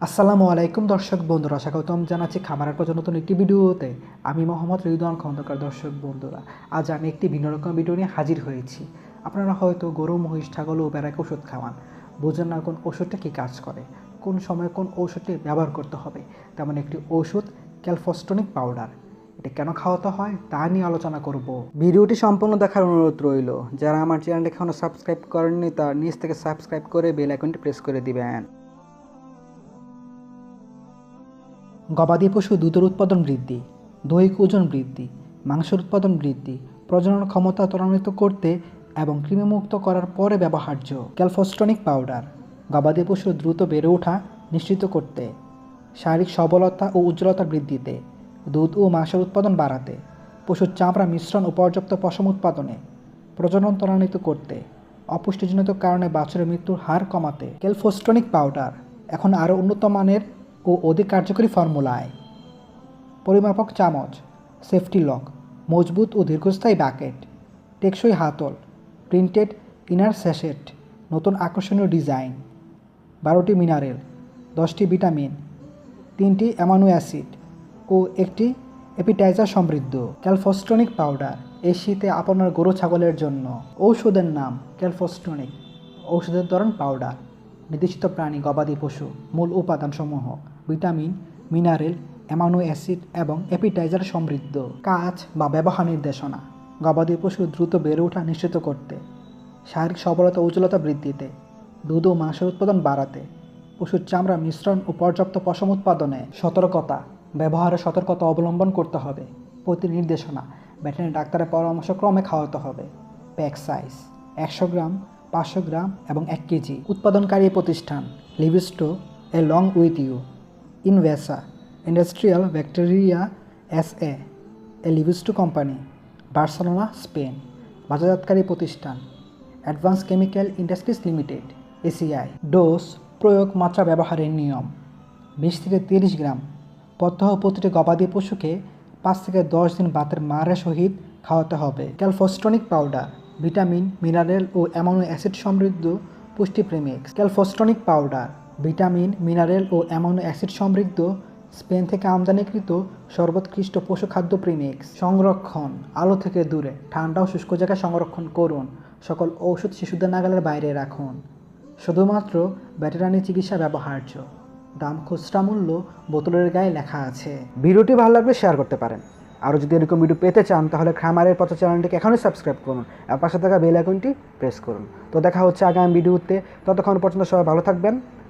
আসসালামু আলাইকুম দর্শক বন্ধুরা স্বাগতম জানাচ্ছি খামারের পর নতুন একটি ভিডিওতে আমি মোহাম্মদ রিদওয়ান খন্দকার। দর্শক বন্ধুরা, আজ আমি একটি ভিন্ন রকম ভিডিও নিয়ে হাজির হয়েছি। আপনারা হয়তো গরু, মহিষ, ছাগল ও বেড়াকে ওষুধ খাওয়ান। বোঝেন না কোন ওষুধটা কী কাজ করে, কোন সময় কোন ওষুধটি ব্যবহার করতে হবে। তেমন একটি ওষুধ ক্যালফস্টনিক পাউডার। এটা কেন খাওয়াতে হয়, তা নিয়ে আলোচনা করব। ভিডিওটি সম্পূর্ণ দেখার অনুরোধ রইল, যারা আমার চ্যানেলটি এখনও সাবস্ক্রাইব করেননি, তার নিজ থেকে সাবস্ক্রাইব করে বেল আইকনটি প্রেস করে দিবেন। গবাদি পশু দুধের উৎপাদন বৃদ্ধি, দৈহিক ওজন বৃদ্ধি, মাংসের উৎপাদন বৃদ্ধি, প্রজনন ক্ষমতা ত্বরান্বিত করতে এবং কৃমিমুক্ত করার পরে ব্যবহার্য ক্যালফোস্টনিক পাউডার। গবাদি পশুর দ্রুত বেড়ে ওঠা নিশ্চিত করতে, শারীরিক সবলতা ও উজ্জ্বলতা বৃদ্ধিতে, দুধ ও মাংসের উৎপাদন বাড়াতে, পশুর চামড়া মিশ্রণ ও পর্যাপ্ত পশম উৎপাদনে, প্রজনন ত্বরান্বিত করতে, অপুষ্টিজনিত কারণে বাছুরের মৃত্যুর হার কমাতে, ক্যালফোস্টনিক পাউডার এখন আরও উন্নত মানের ও অধিক কার্যকরী ফর্মুলায়। পরিমাপক চামচ সেফটি লক মজবুত ও দীর্ঘস্থায়ী ব্যাকেট টেকসই হাতল প্রিন্টেড ইনার স্যাশেট নতুন আকর্ষণীয় ডিজাইন, বারোটি মিনারেল দশটি ভিটামিন তিনটি অ্যামানো অ্যাসিড ও একটি এপিটাইজার সমৃদ্ধ। ক্যালফোস্টনিক পাউডার এই শীতে আপনার গরু ছাগলের জন্য। ঔষধের নাম ক্যালফোস্টনিক ঔষধের ধরন পাউডার নির্দেশিত প্রাণী, গবাদি পশু, মূল উপাদানসমূহ। ভিটামিন, মিনারেল অ্যামানো অ্যাসিড এবং অ্যাপিটাইজার সমৃদ্ধ। কাজ বা ব্যবহার নির্দেশনা। গবাদি পশু দ্রুত বেড়ে ওঠা নিশ্চিত করতে। শারীরিক সবলতা উজ্জ্বলতা বৃদ্ধিতে। দুধ ও মাংসের উৎপাদন বাড়াতে। পশুর চামড়া মিশ্রণ ও পর্যাপ্ত পশম উৎপাদনে সতর্কতা। ব্যবহারে সতর্কতা অবলম্বন করতে হবে। প্রতি নির্দেশনা ভেটেরিনারি ডাক্তারের পরামর্শ ক্রমে খাওয়াতে হবে। প্যাক সাইজ একশো গ্রাম, পাঁচশো গ্রাম এবং এক কেজি। উৎপাদনকারী প্রতিষ্ঠান Livisto along with you. Invesa industrial bacteria S A Livisto company Barcelona Spain বাজারজাতকারী প্রতিষ্ঠান advance chemical industries limited ACI dose প্রয়োগ, মাত্রা, ব্যবহারের নিয়ম, বিশ থেকে তিরিশ গ্রাম প্রত্যহ প্রতিটি গবাদি পশুকে পাঁচ থেকে দশ দিন বাতের মারের সহিত খাওয়াতে হবে। ক্যালফোস্টনিক পাউডার, ভিটামিন, মিনারেল ও অ্যামাইনো অ্যাসিড সমৃদ্ধ পুষ্টি premix Calfostonic powder vitamin, mineral ও অ্যামাইনো অ্যাসিড সমৃদ্ধ, স্পেন থেকে আমদানিকৃত সর্বোৎকৃষ্ট পশু খাদ্য প্রিমিক্স। সংরক্ষণ। আলো থেকে দূরে। ঠান্ডা ও শুষ্ক জায়গায় সংরক্ষণ করুন। সকল ঔষধ শিশুদের নাগালের বাইরে রাখুন। শুধুমাত্র ভেটেরানি চিকিৎসা ব্যবহার্য। দাম খুচরা মূল্য বোতলের গায়ে লেখা আছে। ভিডিওটি ভালো লাগলে শেয়ার করতে পারেন। আরও যদি এরকম ভিডিও পেতে চান, তাহলে খামারের পথ চ্যানেলটিকে এখনই সাবস্ক্রাইব করুন। আর পাশে থাকা বেল আইকনটি প্রেস করুন। তো দেখা হচ্ছে আগামী ভিডিওতে। ততক্ষণ পর্যন্ত সবাই ভালো থাকবেন।